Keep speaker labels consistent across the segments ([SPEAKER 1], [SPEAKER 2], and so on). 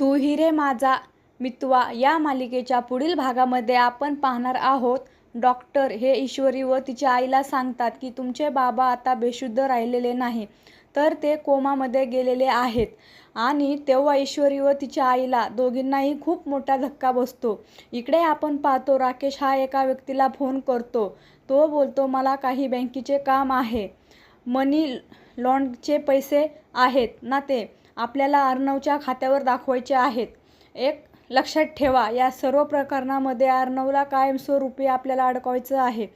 [SPEAKER 1] तू ही रे माझा मितवा या मालिकेच्या पुढील भागामध्ये आपण पाहणार आहोत. डॉक्टर हे ईश्वरी व तिच्या आईला सांगतात की तुमचे बाबा आता बेशुद्ध राहिलेले नाही तर ते कोमामध्ये गेलेले आहेत. आणि तेव्हा ईश्वरी व तिच्या आईला दोघींनाही खूप मोठा धक्का बसतो. इकडे आपण पाहतो राकेश हा एका व्यक्तीला फोन करतो. तो बोलतो मला काही बँकेचे काम आहे. मनी लॉन्डचे पैसे आहेत. ना ते आपल्याला अर्णवच्या खात्यावर दाखवायचे आहेत. एक लक्षात ठेवा या सर्व प्रकरणामध्ये अर्णवला कायमस्वरूपी आपल्याला अडकवायचं आहे.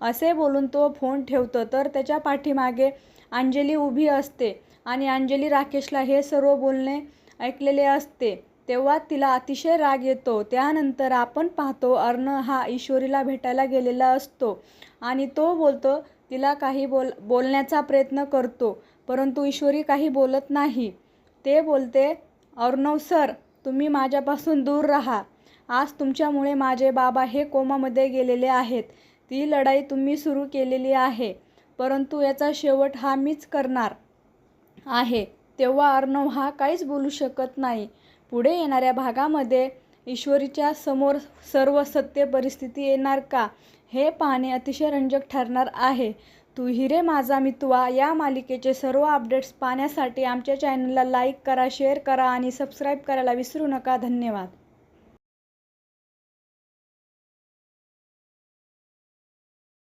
[SPEAKER 1] असे बोलून तो फोन ठेवतो तर त्याच्या पाठीमागे अंजली उभी असते आणि अंजली राकेशला हे सर्व बोलणे ऐकलेले असते. तेव्हा तिला अतिशय राग येतो. त्यानंतर आपण पाहतो अर्ण हा ईश्वरीला भेटायला गेलेला असतो आणि तो बोलतो तिला काही बोल बोलण्याचा प्रयत्न करतो परंतु ईश्वरी काही बोलत नाही. ते बोलते अर्णव सर तुम्ही माझ्यापासून दूर राहा. आज तुमच्यामुळे माझे बाबा हे कोमामध्ये गेलेले आहेत. ती लढाई तुम्ही सुरू केलेली आहे. परंतु याचा शेवट हा मीच करणार आहे. तेव्हा अर्णव हा काहीच बोलू शकत नाही. पुढे येणाऱ्या भागामध्ये ईश्वरीच्या समोर सर्व सत्य परिस्थिती येणार का? हे पाहणे अतिशय रंजक ठरणार आहे. तू हिरे माझा मितवा या मालिकेचे सर्व अपडेट्स पाहण्यासाठी आमच्या चॅनलला लाईक करा शेअर करा आणि सबस्क्राईब करायला विसरू नका. धन्यवाद.